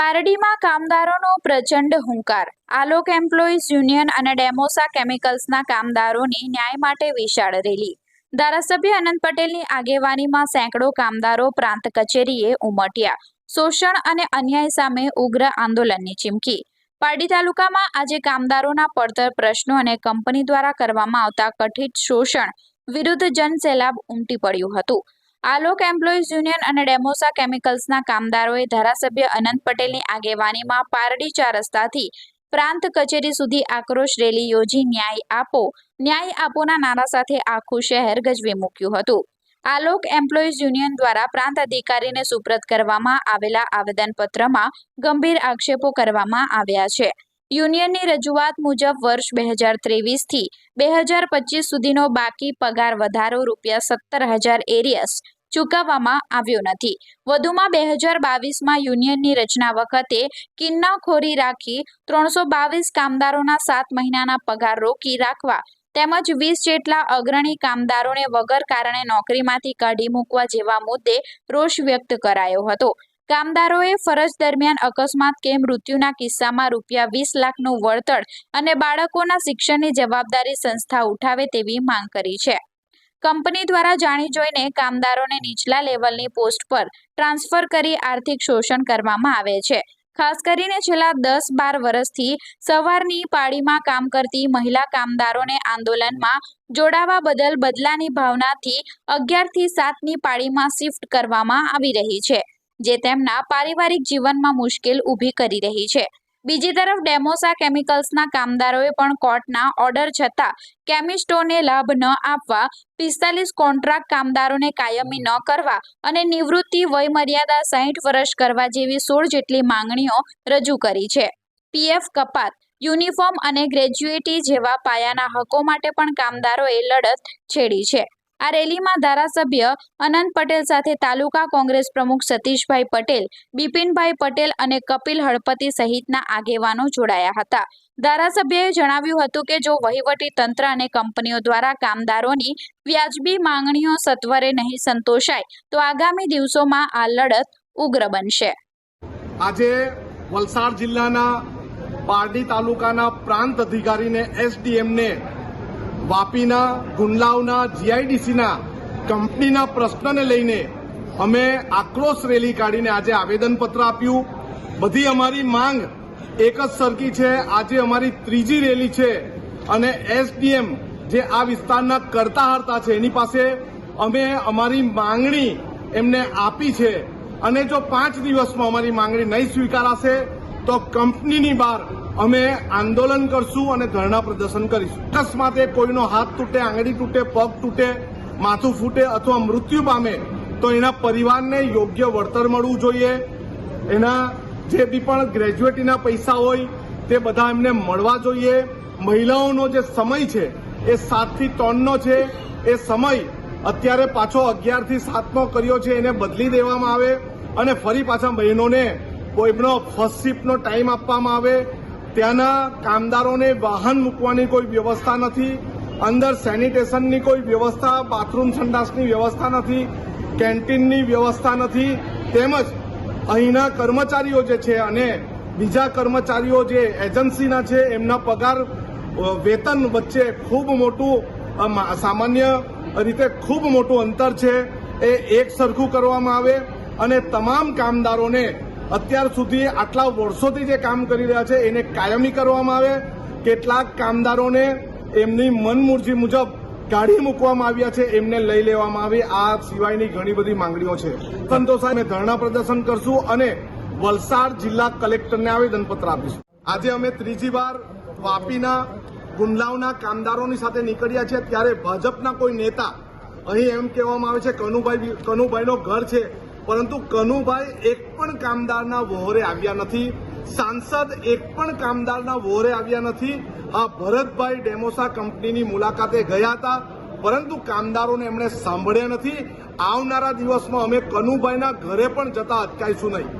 પારડીમાં કામદારોનો પ્રચંડ હુંકાર. Alok employees union અને ડેમોસા કેમિકલ્સના કામદારોની ન્યાય માટે વિશાળ રેલી. ધારાસભ્ય અનંત પટેલની આગેવાનીમાં સેંકડો કામદારો પ્રાંત કચેરીએ ઉમટ્યા. શોષણ અને અન્યાય સામે ઉગ્ર આંદોલનની ચીમકી. પારડી તાલુકામાં આજે કામદારોના પડતર પ્રશ્નો અને કંપની દ્વારા કરવામાં આવતા કથિત શોષણ વિરુદ્ધ જનસેલાબ ઉમટી પડ્યું હતું. આલોક એમ્પ્લોઈઝ યુનિયન અને ડેમોસા કેમિકલ્સના કામદારોએ ધારાસભ્ય અનંત પટેલની આગેવાનીમાં પારડી ચાર રસ્તાથી પ્રાંત કચેરી સુધી આક્રોશ રેલી યોજી ન્યાય આપો. ન્યાય આપોના નારા સાથે આખું શહેર ગજવી મૂક્યું હતું. આલોક એમ્પ્લોઈઝ યુનિયન દ્વારા પ્રાંત અધિકારીને સુપ્રત કરવામાં આવેલા આવેદનપત્રમાં ગંભીર આક્ષેપો કરવામાં આવ્યા છે. યુનિયનની રજૂઆત મુજબ વર્ષ બે હજાર ત્રેવીસથી બે હજાર પચીસ સુધીનો બાકી પગાર વધારો રૂપિયા સત્તર હજાર એરિયસ ચૂકવવામાં આવ્યો નથી. વધુમાં બે હજાર બાવીસમાં યુનિયનની રચના વખતે કિન્નાખોરી રાખી ત્રણસો બાવીસ કામદારોના સાત મહિનાના પગાર રોકી રાખવા તેમજ વીસ જેટલા અગ્રણી કામદારોને વગર કારણે નોકરીમાંથી કાઢી મૂકવા જેવા મુદ્દે રોષ વ્યક્ત કરાયો હતો. કામદારોએ ફરજ દરમિયાન અકસ્માત કે મૃત્યુના કિસ્સામાં રૂપિયા વીસ લાખનું વળતર અને બાળકોના શિક્ષણની જવાબદારી સંસ્થા ઉઠાવે તેવી માંગ કરી છે. કંપની દ્વારા જાણી જોઈને કામદારોને નીચલા લેવલની પોસ્ટ પર ટ્રાન્સફર કરી આર્થિક શોષણ કરવામાં આવે છે. ખાસ કરીને છેલ્લા દસ બાર વર્ષથી સવારની પાળીમાં કામ કરતી મહિલા કામદારોને આંદોલનમાં જોડાવા બદલ બદલાની ભાવનાથી અગિયારથી સાતની પાળીમાં શિફ્ટ કરવામાં આવી રહી છે. જે તેમના પારિવારિક જીવનમાં મુશ્કેલ ઊભી કરી રહી છે. બીજી તરફ ડેમોસા કેમિકલ્સના કામદારોએ પણ કોર્ટના ઓર્ડર છતાં કેમિસ્ટોને લાભ ન આપવા, પિસ્તાલીસ કોન્ટ્રાક્ટ કામદારોને કાયમી ન કરવા અને નિવૃત્તિ વયમર્યાદા સાહીઠ વર્ષ કરવા જેવી સોળ જેટલી માંગણીઓ રજૂ કરી છે. પીએફ કપાત, યુનિફોર્મ અને ગ્રેજ્યુએટી જેવા પાયાના હકો માટે પણ કામદારોએ લડત છેડી છે. આ રેલીમાં ધારાસભ્ય અનંત પટેલ સાથે તાલુકા કોંગ્રેસ પ્રમુખ સતીશભાઈ પટેલ, બિપિનભાઈ પટેલ અને કપિલ હળપતિ સહિતના આગેવાનો જોડાયા હતા. ધારાસભ્યએ જણાવ્યું હતું કે જો વહીવટી તંત્ર અને કંપનીઓ દ્વારા કામદારોની વ્યાજબી માંગણીઓ સત્વરે નહીં સંતોષાય, તો આગામી દિવસોમાં આ લડત ઉગ્ર બનશે. આજે વલસાડ જિલ્લાના પારડી તાલુકાના પ્રાંત અધિકારીને એસડીએમને વાપીના, ગુંડલાવના, જીઆઈડીસીના કંપનીના પ્રશ્નને લઈને અમે આક્રોશ રેલી કાઢીને આજે આવેદનપત્ર આપ્યું. બધી અમારી માંગ એક જ સરખી છે. આજે અમારી ત્રીજી રેલી છે અને એસડીએમ જે આ વિસ્તારના કરતા હરતા છે, એની પાસે અમે અમારી માંગણી એમને આપી છે. અને જો પાંચ દિવસમાં અમારી માંગણી નહીં સ્વીકારાશે, તો કંપનીની બહાર અમે આંદોલન કરશું અને ધરણા પ્રદર્શન કરીશું. અકસ્માતે કોઈનો હાથ તૂટે, આંગળી તૂટે, પગ તૂટે, માથું ફૂટે અથવા મૃત્યુ પામે, તો એના પરિવારને યોગ્ય વળતર મળવું જોઈએ. એના જે બી પણ ગ્રેજ્યુએટીના પૈસા હોય, તે બધા એમને મળવા જોઈએ. મહિલાઓનો જે સમય છે, એ સાતથી ત્રણનો છે. એ સમય અત્યારે પાછો અગિયારથી સાતનો કર્યો છે, એને બદલી દેવામાં આવે અને ફરી પાછા બહેનોને કોઈનો ફર્સ્ટ શિફ્ટનો ટાઈમ આપવામાં આવે. ત્યાંના કામદારોને વાહન મૂકવાની કોઈ વ્યવસ્થા નથી, અંદર સેનિટેશનની કોઈ વ્યવસ્થા, બાથરૂમ સંડાસની વ્યવસ્થા નથી, કેન્ટીનની વ્યવસ્થા નથી, તેમજ અહીંના કર્મચારીઓ જે છે અને બીજા કર્મચારીઓ જે એજન્સીના છે, એમના પગાર વેતન વચ્ચે ખૂબ મોટું સામાન્ય રીતે ખૂબ મોટું અંતર છે, એ એક સરખું કરવામાં આવે અને તમામ કામદારોને અત્યાર સુધી આટલા વર્ષોથી જે કામ કરી રહ્યા છે, એને કાયમી કરવામાં આવે. કેટલાક કામદારોને એમની મનમુરજી મુજબ કાઢી મૂકવામાં આવ્યા છે, એમને લઈ લેવામાં આવે. આ સિવાયની ઘણી બધી માંગણીઓ છે. સંતો સાહેબ ધરણા પ્રદર્શન કરશું અને વલસાડ જિલ્લા કલેક્ટરને આવેદનપત્ર આપીશું. આજે અમે ત્રીજી વાર વાપીના ગુંડલાવના કામદારોની સાથે નીકળ્યા છે ત્યારે ભાજપના કોઈ નેતા, અહીં એમ કહેવામાં આવે છે કનુભાઈ કનુભાઈનો ઘર છે. પરંતુ કનુભાઈ એક પણ કામદારના વહોરે આવ્યા નથી. સાંસદ એક પણ કામદારના વહોરે આવ્યા નથી. આ ભરતભાઈ ડેમોસા કંપનીની મુલાકાતે ગયા હતા, પરંતુ કામદારોને એમણે સાંભળ્યા નથી. આવનારા દિવસમાં અમે કનુભાઈના ઘરે પણ જતા અટકાઈશું નહીં.